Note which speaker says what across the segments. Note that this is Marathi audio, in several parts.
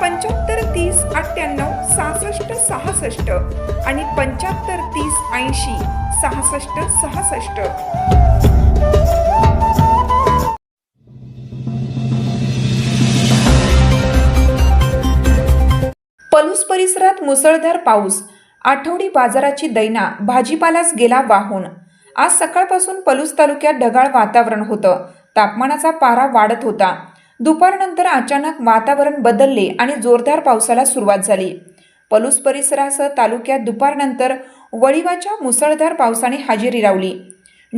Speaker 1: पंच्याहत्तर तीस अठ्ठ्याण्णव सहासष्ट सहासष्ट आणि पंच्याहत्तर तीस ऐंशी सहासष्ट सहासष्ट. पलूस परिसरात मुसळधार पाऊस. आठवडी बाजाराची दैना भाजीपालाच गेला वाहून. आज सकाळपासून पलूस तालुक्यात ढगाळ वातावरण होतं. तापमानाचा पारा वाढत होता. दुपारनंतर अचानक वातावरण बदलले आणि जोरदार पावसाला सुरुवात झाली. पलूस परिसरासह तालुक्यात दुपारनंतर वळिवाच्या मुसळधार पावसाने हजेरी लावली.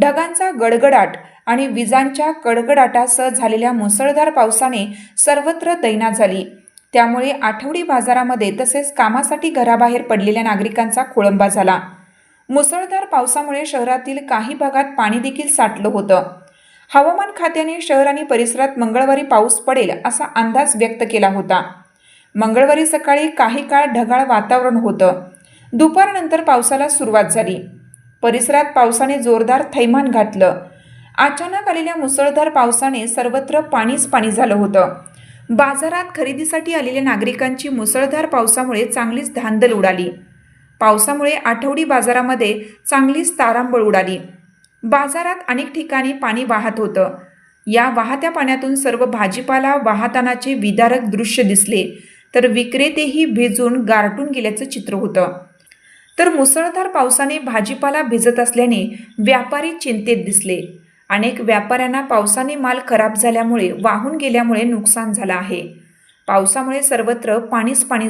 Speaker 1: ढगांचा गडगडाट आणि विजांच्या कडगडाटासह झालेल्या मुसळधार पावसाने सर्वत्र दैना झाली. त्यामुळे आठवडी बाजारामध्ये तसेच कामासाठी घराबाहेर पडलेल्या नागरिकांचा खोळंबा झाला. मुसळधार पावसामुळे शहरातील काही भागात पाणी देखील साठलं होतं. हवामान खात्याने शहर आणि परिसरात मंगळवारी पाऊस पडेल असा अंदाज व्यक्त केला होता. मंगळवारी सकाळी काही काळ ढगाळ वातावरण होतं. दुपारनंतर पावसाला सुरुवात झाली. परिसरात पावसाने जोरदार थैमान घातलं. अचानक आलेल्या मुसळधार पावसाने सर्वत्र पाणीच पाणी झालं होतं. बाजारात खरेदीसाठी आलेल्या नागरिकांची मुसळधार पावसामुळे चांगलीच धांदल उडाली. पावसामुळे आठवडी बाजारामध्ये चांगलीच तारांबळ उडाली. बाजारात अनेक ठिकाणी पाणी वाहत होतं. या वाहत्या पाण्यातून सर्व भाजीपाला वाहतानाचे विदारक दृश्य दिसले तर विक्रेतेही भिजून गारटून गेल्याचं चित्र होतं. तर मुसळधार पावसाने भाजीपाला भिजत असल्याने व्यापारी चिंतेत दिसले. अनेक व्यापाऱ्यांना पावसाने माल खराब झाल्यामुळे वाहून गेल्यामुळे नुकसान झालं आहे. पावसामुळे सर्वत्र पाणीच पाणी